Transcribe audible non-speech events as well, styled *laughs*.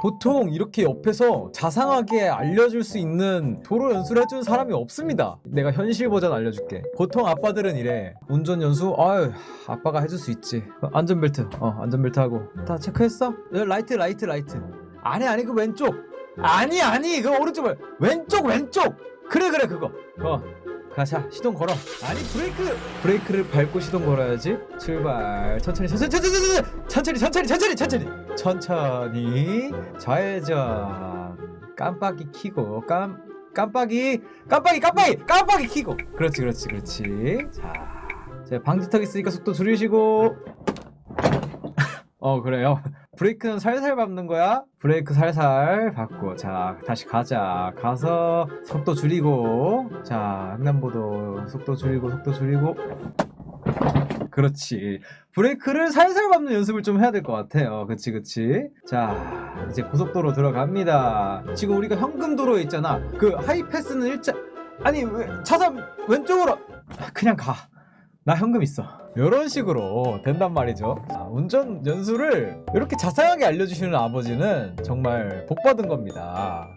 보통 이렇게 옆에서 자상하게 알려줄 수 있는 도로 연수를 해주는 사람이 없습니다. 내가 현실 버전 알려줄게. 보통 아빠들은 이래. 운전 연수? 아유, 아빠가 해줄 수 있지. 안전벨트. 어, 안전벨트 하고. 다 체크했어? 네, 라이트, 라이트, 라이트. 아니, 아니, 그 왼쪽. 아니, 아니, 그 오른쪽을. 왼쪽, 왼쪽. 그래, 그래, 그거. 어. 가자, 시동 걸어. 아니, 브레이크. 브레이크를 밟고 시동 걸어야지. 출발. 천천히, 천천히, 천천히, 천천히, 천천히, 천천히, 천천히. 천천히. 좌회전. 깜빡이 키고, 깜, 깜빡이, 깜빡이, 깜빡이, 깜빡이 키고. 그렇지, 그렇지, 그렇지. 자, 자 방지턱 있으니까 속도 줄이시고. *laughs* 어, 그래요. 브레이크는 살살 밟는 거야. 브레이크 살살 밟고. 자, 다시 가자. 가서 속도 줄이고. 자, 횡단보도 속도 줄이고, 속도 줄이고. 그렇지. 브레이크를 살살 밟는 연습을 좀 해야 될 것 같아요. 그치, 그치. 자, 이제 고속도로 들어갑니다. 지금 우리가 현금도로에 있잖아. 그 하이패스는 일자, 아니, 왜, 차선 왼쪽으로. 아, 그냥 가. 나 현금 있어. 이런 식으로 된단 말이죠. 아, 운전 연수를 이렇게 자세하게 알려주시는 아버지는 정말 복 받은 겁니다.